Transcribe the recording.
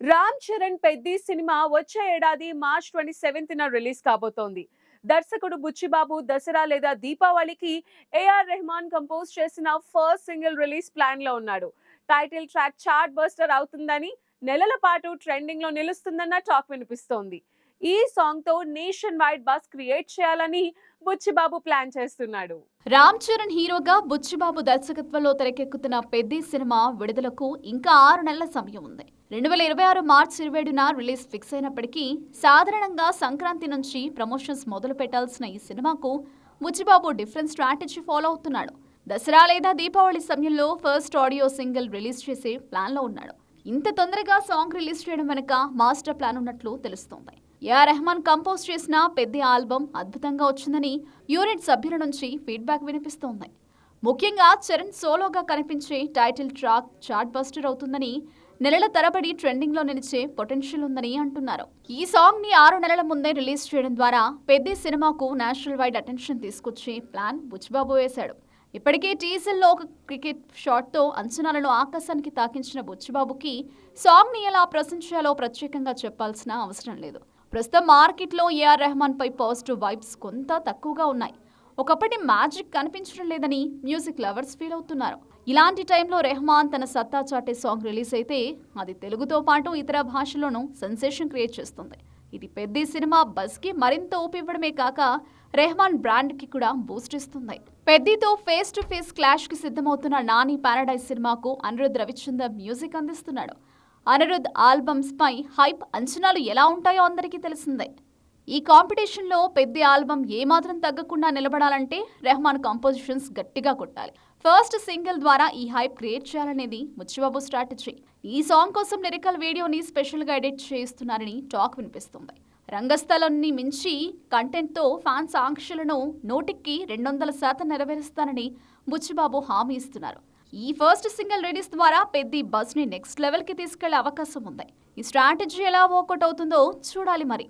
Ram Charan Peddi cinema వచ్చే ఏడాది March twenty seventh న రిలీజ్ కాబోతోంది. దర్శకుడు బుచ్చిబాబు దసరా లేదా దీపావళికి ఏఆర్ రెహమాన్ కంపోజ్ చేసిన ఫస్ట్ సింగిల్ రిలీజ్ ప్లాన్లో ఉన్నాడు. టైటిల్ ట్రాక్ చార్ట్ బస్టర్ అవుతుందని నెలల పాటు ట్రెండింగ్లో నిలుస్తుందన్న టాక్ వినిపిస్తోంది. ఈ సాంగ్తో నేషన్ వైడ్ బస్ క్రియేట్ చేయాలని బుచ్చిబాబు ప్లాన్ చేస్తున్నాడు. రామ్ చరణ్ హీరోగా బుచ్చిబాబు దర్శకత్వంలో తెరకెక్కుతున్న పెద్ద సినిమా విడుదలకు ఇంకా ఆరు నెలల సమయం ఉంది. రెండు వేల ఇరవై ఆరు మార్చి ఇరవై ఏడున రిలీజ్ ఫిక్స్ అయినప్పటికీ సాధారణంగా సంక్రాంతి నుంచి ప్రమోషన్స్ మొదలు పెట్టాల్సిన ఈ సినిమాకు బుచ్చిబాబు డిఫరెంట్ స్ట్రాటజీ ఫాలో అవుతున్నాడు. దసరా లేదా దీపావళి సమయంలో ఫస్ట్ ఆడియో సింగిల్ రిలీజ్ చేసే ప్లాన్లో ఉన్నాడు. ఇంత తొందరగా సాంగ్ రిలీజ్ చేయడం వెనుక మాస్టర్ ప్లాన్ ఉన్నట్లు తెలుస్తోంది. ఏఆర్ రెహమాన్ కంపోజ్ చేసిన పెద్ద ఆల్బమ్ అద్భుతంగా వచ్చిందని యూనిట్ సభ్యుల నుంచి ఫీడ్బ్యాక్ వినిపిస్తోంది. ముఖ్యంగా చరణ్ సోలోగా కనిపించే టైటిల్ ట్రాక్ చార్ట్ బస్టర్ అవుతుందని నెలల తరబడి ట్రెండింగ్లో నిలిచే పొటెన్షియల్ ఉందని అంటున్నారు. ఈ సాంగ్ని ఆరు నెలల ముందే రిలీజ్ చేయడం ద్వారా పెద్ద సినిమాకు నేషనల్ వైడ్ అటెన్షన్ తీసుకొచ్చే ప్లాన్ బుచ్చిబాబు వేశాడు. ఇప్పటికే టీజర్లో ఒక క్రికెట్ షాట్తో అంచనాలను ఆకాశానికి తాకించిన బుచ్చిబాబుకి సాంగ్ని ఎలా ప్రశంసించాలో ప్రత్యేకంగా చెప్పాల్సిన అవసరం లేదు. ప్రస్తుతం మార్కెట్లో ఏఆర్ రెహమాన్పై పాజిటివ్ వైబ్స్ కొంత తక్కువగా ఉన్నాయి. ఒకప్పటి మ్యాజిక్ కనిపించడం లేదని మ్యూజిక్ లవర్స్ ఫీల్ అవుతున్నారు. ఇలాంటి టైంలో రెహమాన్ తన సత్తా చాటే సాంగ్ రిలీజ్ అయితే అది తెలుగుతో పాటు ఇతర భాషలోనూ సెన్సేషన్ క్రియేట్ చేస్తుంది. ఇది పెద్ద సినిమా బస్కి మరింత ఊపివ్వడమే కాక రెహమాన్ బ్రాండ్కి కూడా బూస్ట్ ఇస్తుంది. పెద్దితో ఫేస్ టు ఫేస్ క్లాష్కి సిద్ధమవుతున్న నాని పారడైజ్ సినిమాకు అనిరుద్ రవిచందర్ మ్యూజిక్ అందిస్తున్నాడు. అనిరుద్ ఆల్బమ్స్ పై హైప్ అంచనాలు ఎలా ఉంటాయో అందరికీ తెలిసిందే. ఈ కాంపిటీషన్లో పెద్ద ఆల్బమ్ ఏమాత్రం తగ్గకుండా నిలబడాలంటే రెహమాన్ కంపోజిషన్స్ గట్టిగా కొట్టాలి. ఫస్ట్ సింగిల్ ద్వారా ఈ హైప్ క్రియేట్ చేయాలనేది ముచ్చిబాబు స్ట్రాటజీ. ఈ సాంగ్ కోసం లిరికల్ వీడియోని స్పెషల్గా ఎడిట్ చేస్తున్నారని టాక్ వినిపిస్తుంది. రంగస్థలాన్ని మించి కంటెంట్తో ఫ్యాన్స్ ఆంక్షలను నోటికి రెండు వందల శాతం నెరవేరుస్తానని బుచ్చిబాబు హామీ ఇస్తున్నారు. ఈ ఫస్ట్ సింగిల్ రిలీజ్ ద్వారా పెద్ద బస్ని నెక్స్ట్ లెవెల్కి తీసుకెళ్ళే అవకాశం ఉంది. ఈ స్ట్రాటజీ ఎలా వర్కౌట్ అవుతుందో చూడాలి మరి.